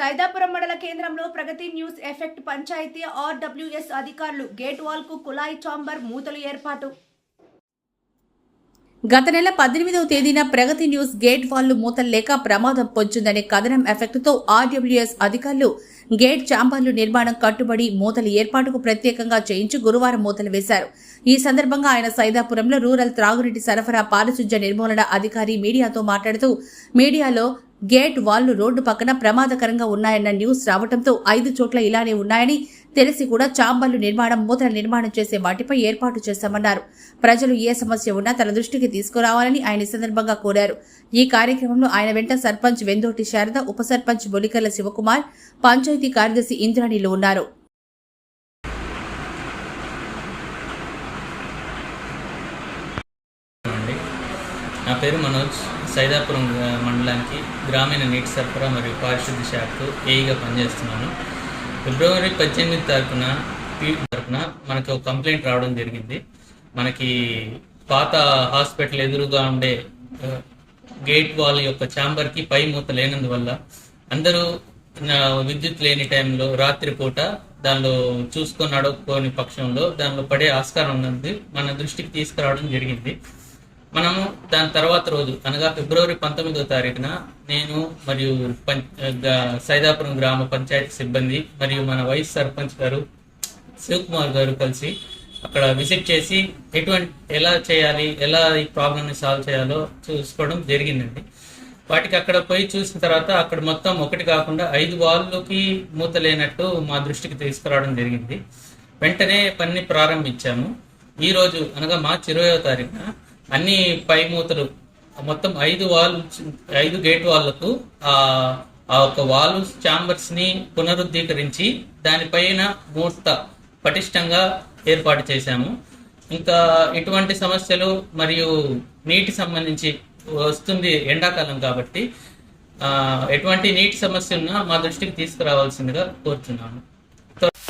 సైదాపురం మండల కేంద్రంలో Pragathi news effect panchayat RWS అధికారులు గేట్ వాల్కు కులాయి కుళాయి చాంబర్ మూతలు ఏర్పాటు. గత నెల పద్దెనిమిదవ తేదీన ప్రగతి న్యూస్ గేట్ వాళ్ళు మూతలు లేక ప్రమాదం పొంచిందనే కథనం ఎఫెక్ట్తో ఆర్డబ్ల్యూఎస్ అధికారులు గేట్ చాంబర్లు నిర్మాణం కట్టుబడి మూతల ఏర్పాటుకు ప్రత్యేకంగా చేయించి గురువారం మూతలు వేశారు. ఈ సందర్భంగా ఆయన సైదాపురంలో రూరల్ త్రాగునీటి సరఫరా పారిశుధ్య నిర్మూలన అధికారి మీడియాతో మాట్లాడుతూ మీడియాలో గేట్ వాళ్ళు రోడ్డు పక్కన ప్రమాదకరంగా ఉన్నాయన్న న్యూస్ రావడంతో ఐదు చోట్ల ఇలానే ఉన్నాయని తెలిసి కూడా చాంబర్లు నిర్మాణం మూతల నిర్మాణం చేసే వాటిపై ఏర్పాటు చేశామన్నారు ప్రజలు ఏ సమస్య ఉన్నా తన దృష్టికి తీసుకురావాలని ఆయన సందర్భంగా కోరారు. ఈ కార్యక్రమంలో ఆయన వెంట సర్పంచ్ వెందోటి శారద ఉప సర్పంచ్ బొలికర్ల శివకుమార్ పంచాయతీ కార్యదర్శి ఇంద్రాణిలు ఉన్నారు. నా పేరు మనోజ్. సైదాపురం మండలానికి గ్రామీణ నీటి సరఫరా మరియు పారిశుద్ధ్య శాఖకు ఏఈగా పనిచేస్తున్నాను. ఫిబ్రవరి పద్దెనిమిది తారీఖున పీ తరఫున మనకి ఒక కంప్లైంట్ రావడం జరిగింది. మనకి పాత హాస్పిటల్ ఎదురుగా ఉండే గేట్ వాల్ యొక్క ఛాంబర్కి పై మూత లేనందువల్ల అందరూ నా విద్యుత్ లేని టైంలో రాత్రిపూట దానిలో చూసుకొని నడవకపోని పక్షంలో దానిలో పడే ఆస్కారం ఉన్నది మన దృష్టికి తీసుకురావడం జరిగింది. మనము దాని తర్వాత రోజు అనగా ఫిబ్రవరి పంతొమ్మిదో తారీఖున నేను మరియు పం సైదాపురం గ్రామ పంచాయతీ సిబ్బంది మరియు మన వైస్ సర్పంచ్ గారు శివకుమార్ గారు కలిసి అక్కడ విజిట్ చేసి ఎటువంటి ఎలా చేయాలి ఎలా ఈ ప్రాబ్లమ్ని సాల్వ్ చేయాలో చూసుకోవడం జరిగిందండి. వాటికి అక్కడ పోయి చూసిన తర్వాత అక్కడ మొత్తం ఒకటి కాకుండా ఐదు వాళ్ళకి మూత లేనట్టు మా దృష్టికి తీసుకురావడం జరిగింది. వెంటనే పని ప్రారంభించాము. ఈ రోజు అనగా మార్చి ఇరవయో తారీఖున అన్ని పై మూతలు మొత్తం ఐదు వాల్ ఐదు గేట్ వాళ్ళకు ఆ ఆ ఒక వాల్ ఛాంబర్స్ని పునరుద్ధీకరించి దానిపైన మూర్త పటిష్టంగా ఏర్పాటు చేశాము. ఇంకా ఇటువంటి సమస్యలు మరియు నీటి సంబంధించి వస్తుంది ఎండాకాలం కాబట్టి ఎటువంటి నీటి సమస్య మా దృష్టికి తీసుకురావాల్సిందిగా కోరుతున్నాను